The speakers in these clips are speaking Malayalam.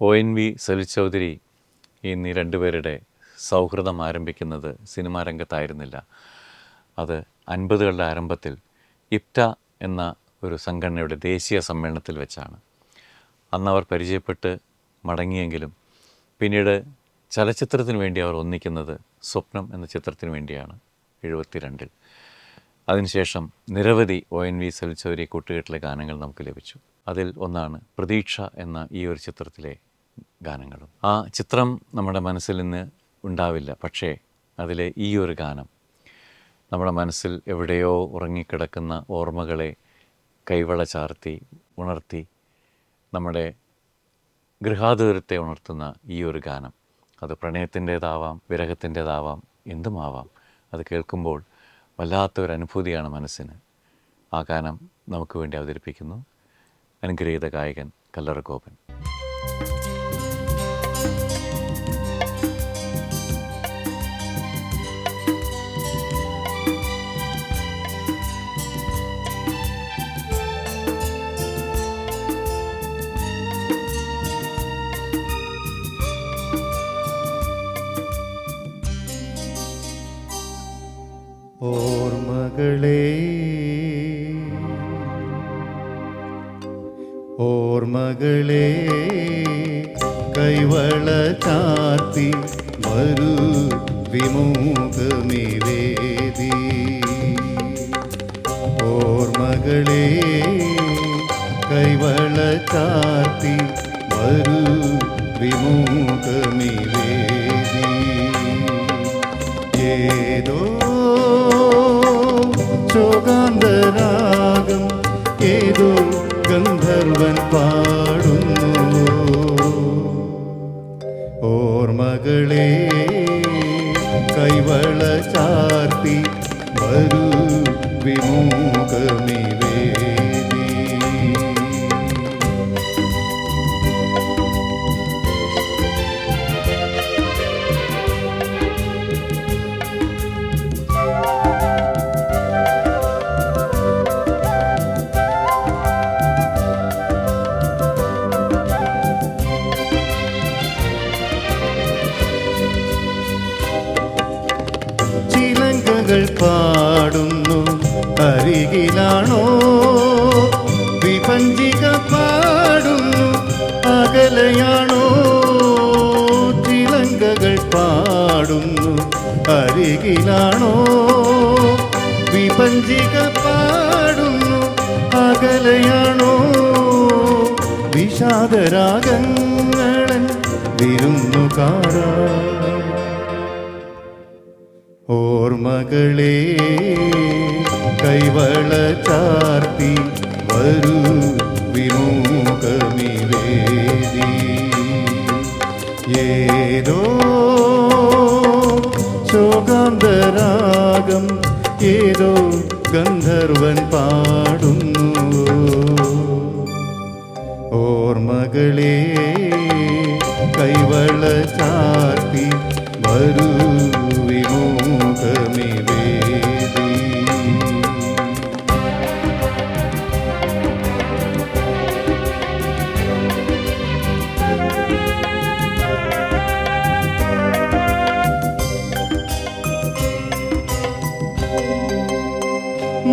O N V Salil Chowdhury എന്നീ രണ്ടുപേരുടെ സൗഹൃദം ആരംഭിക്കുന്നത് സിനിമാ രംഗത്തായിരുന്നില്ല. അത് അൻപതുകളുടെ ആരംഭത്തിൽ ഇപ്റ്റ എന്ന ഒരു സംഘടനയുടെ ദേശീയ സമ്മേളനത്തിൽ വെച്ചാണ്. അന്ന് അവർ പരിചയപ്പെട്ട് മടങ്ങിയെങ്കിലും പിന്നീട് ചലച്ചിത്രത്തിന് വേണ്ടി അവർ ഒന്നിക്കുന്നത് സ്വപ്നം എന്ന ചിത്രത്തിന് വേണ്ടിയാണ് എഴുപത്തിരണ്ടിൽ. അതിനുശേഷം നിരവധി ഒ എൻ വി സലിച്ചവരി കൂട്ടുകെട്ടിലെ ഗാനങ്ങൾ നമുക്ക് ലഭിച്ചു. അതിൽ ഒന്നാണ് പ്രതീക്ഷ എന്ന ഈ ഒരു ചിത്രത്തിലെ ഗാനങ്ങളും. ആ ചിത്രം നമ്മുടെ മനസ്സിൽ നിന്ന് ഉണ്ടാവില്ല പക്ഷേ അതിലെ ഈ ഒരു ഗാനം നമ്മുടെ മനസ്സിൽ എവിടെയോ ഉറങ്ങിക്കിടക്കുന്ന ഓർമ്മകളെ കൈവള ചാർത്തി ഉണർത്തി നമ്മുടെ ഗൃഹാതുരത്തെ ഉണർത്തുന്ന ഈ ഒരു ഗാനം. അത് പ്രണയത്തിന്റേതാവാം വിരഹത്തിന്റേതാവാം എന്തുമാവാം അത് കേൾക്കുമ്പോൾ വല്ലാത്തൊരു അനുഭൂതിയാണ് മനസ്സിന്. ആ ഗാനം നമുക്ക് വേണ്ടി അവതരിപ്പിക്കുന്നു. അനുഗ്രഹീത ഗായകൻ കല്ലറ ഗോപൻ ഓർമ്മകളെ ഓർമ്മകളെ കൈവള ചാർത്തി വരൂ വിമുഖമിവേദി ഓർമ്മകളെ കൈവള ചാർത്തി ശോകാന്തരാഗം ഏതോ ഗന്ധർവൻ പാടുന്നു. ഓർമ്മകളെ കൈവള ചാർത്തി വരൂ വിമുഖമിവേദി പാടുന്നു. അരികിലാണോ? വിഭഞ്ചിക പാടുന്നു. അകലയാണോ? തിലങ്കകൾ പാടുന്നു. അരികിലാണോ? വിഭഞ്ചിക പാടുന്നു. അകലയാണോ? വിഷാദരാഗങ്ങളൻ വിരുന്നുകാരാ ഓർമ്മകളെ കൈവള ചാർത്തി വരൂ വിമുഖമിവേദി ഏതോ ശോകാന്തരാഗം ഏതോ ഗന്ധർവൻ പാടുന്നു ഓർമ്മകളെ കൈവള ചാർത്തി വരൂ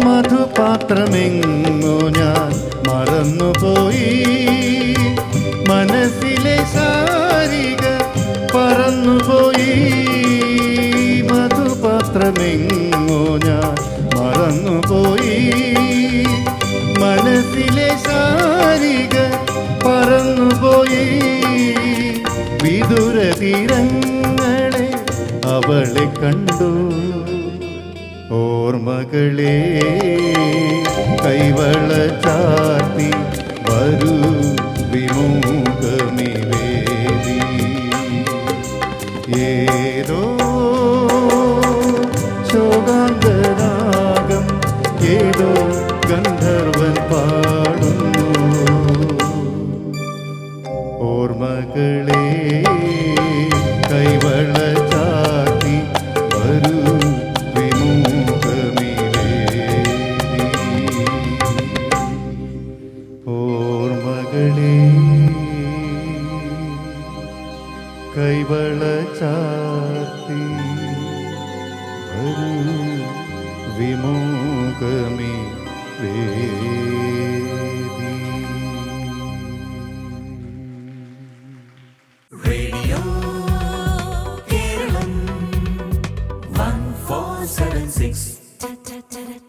മധുപാത്രമെങ്ങോ ഞാൻ മറന്നുപോയി. മനസ്സിലെ ശാരിക പറന്നുപോയി. മധുപാത്രമെങ്ങോ ഞാൻ മറന്നുപോയി. മനസ്സിലെ ശാരിക പറന്നുപോയി. വിദുര തീരങ്ങളെ അവളെ കണ്ടു. ഓർമ്മകളെ കൈവള ചാർത്തി വരൂ വിമുഖമിവേദി ഏതോ ശോകാന്തരാഗം വിമോകമേ വേദി Radio Kerala 1476.